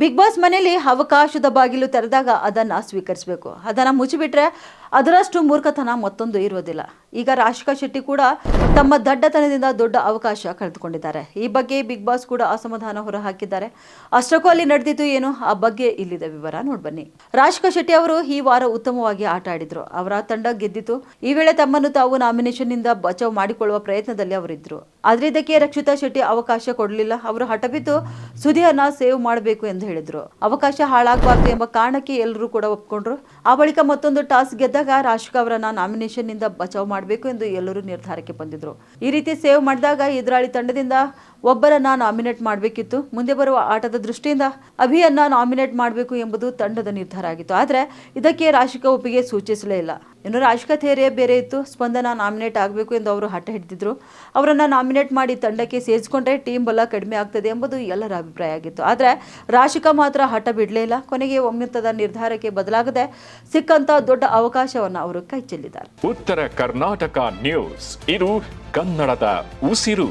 Big boss ಮನೆಯಲ್ಲಿ ಅವಕಾಶದ ಬಾಗಿಲು ತೆರೆದಾಗ ಅದನ್ನು ಸ್ವೀಕರಿಸಬೇಕು. ಅದನ್ನು ಮುಚ್ಚಿಬಿಟ್ರೆ ಅದರಷ್ಟು ಮೂರ್ಖತನ ಮತ್ತೊಂದು ಇರೋದಿಲ್ಲ ಈಗ ರಾಶಿಕಾ ಶೆಟ್ಟಿ ಕೂಡ ತಮ್ಮ ದಡ್ಡತನದಿಂದ ದೊಡ್ಡ ಅವಕಾಶ ಕಳೆದುಕೊಂಡಿದ್ದಾರೆ. ಈ ಬಗ್ಗೆ ಬಿಗ್ ಬಾಸ್ ಕೂಡ ಅಸಮಾಧಾನ ಹೊರಹಾಕಿದ್ದಾರೆ. ಅಷ್ಟಕ್ಕೂ ಅಲ್ಲಿ ನಡೆದಿತ್ತು ಏನು? ಆ ಬಗ್ಗೆ ಇಲ್ಲಿದೆ ವಿವರ ನೋಡ್ಬನ್ನಿ ರಾಶಿಕಾ ಶೆಟ್ಟಿ ಅವರು ಈ ವಾರ ಉತ್ತಮವಾಗಿ ಆಟ ಆಡಿದ್ರು. ಅವರ ತಂಡ ಗೆದ್ದಿತು ಈ ವೇಳೆ ತಮ್ಮನ್ನು ತಾವು ನಾಮಿನೇಷನ್ನಿಂದ ಬಚಾವ್ ಮಾಡಿಕೊಳ್ಳುವ ಪ್ರಯತ್ನದಲ್ಲಿ ಅವರಿದ್ರು. ಆದ್ರೆ ಇದಕ್ಕೆ ರಕ್ಷಿತಾ ಶೆಟ್ಟಿ ಅವಕಾಶ ಕೊಡಲಿಲ್ಲ. ಅವರು ಹಠಬಿದ್ದು ಸುದಿಯನ್ನ ಸೇವ್ ಮಾಡಬೇಕು ಎಂದು ಹೇಳಿದ್ರು. ಅವಕಾಶ ಹಾಳಾಗಬಾರ್ದು ಎಂಬ ಕಾರಣಕ್ಕೆ ಎಲ್ಲರೂ ಕೂಡ ಒಪ್ಕೊಂಡ್ರು. ಆ ಬಳಿಕ ಮತ್ತೊಂದು ಟಾಸ್ ಗೆದ್ದಾಗ ರಾಶಿಕ ಅವರನ್ನ ನಾಮಿನೇಷನ್ನಿಂದ ಬಚಾವ್ ಮಾಡಬೇಕು ಎಂದು ಎಲ್ಲರೂ ನಿರ್ಧಾರಕ್ಕೆ ಬಂದಿದ್ರು. ಈ ರೀತಿ ಸೇವ್ ಮಾಡಿದಾಗ ಎದುರಾಳಿ ತಂಡದಿಂದ ಒಬ್ಬರನ್ನ ನಾಮಿನೇಟ್ ಮಾಡಬೇಕಿತ್ತು. ಮುಂದೆ ಬರುವ ಆಟದ ದೃಷ್ಟಿಯಿಂದ ಅಭಿಯನ್ನ ನಾಮಿನೇಟ್ ಮಾಡಬೇಕು ಎಂಬುದು ತಂಡದ ನಿರ್ಧಾರ ಆಗಿತ್ತು. ಆದರೆ ಇದಕ್ಕೆ ರಾಶಿಕ ಒಪ್ಪಿಗೆ ಸೂಚಿಸಲೇ ಇಲ್ಲ. ಇನ್ನು ರಾಶಿಕಾ ಥೇರಿಯೇ ಬೇರೆ ಇತ್ತು, ಸ್ಪಂದನ ನಾಮಿನೇಟ್ ಆಗಬೇಕು ಎಂದು ಅವರು ಹಠ ಹಿಡಿದಿದ್ರು. ಅವರನ್ನು ನಾಮಿನೇಟ್ ಮಾಡಿ ತಂಡಕ್ಕೆ ಸೇರಿಸ್ಕೊಂಡ್ರೆ ಟೀಮ್ ಬಲ ಕಡಿಮೆ ಆಗ್ತದೆ ಎಂಬುದು ಎಲ್ಲರ ಅಭಿಪ್ರಾಯ ಆಗಿತ್ತು. ಆದರೆ ರಾಶಿಕಾ ಮಾತ್ರ ಹಠ ಬಿಡಲೇ ಇಲ್ಲ. ಕೊನೆಗೆ ಒಮ್ಮತದ ನಿರ್ಧಾರಕ್ಕೆ ಬದಲಾಗದೆ ಸಿಕ್ಕಂತ ದೊಡ್ಡ ಅವಕಾಶವನ್ನು ಅವರು ಕೈಚೆಲ್ಲಿದ್ದಾರೆ ಉತ್ತರ ಕರ್ನಾಟಕ ನ್ಯೂಸ್, ಇದು ಕನ್ನಡದ ಉಸಿರು.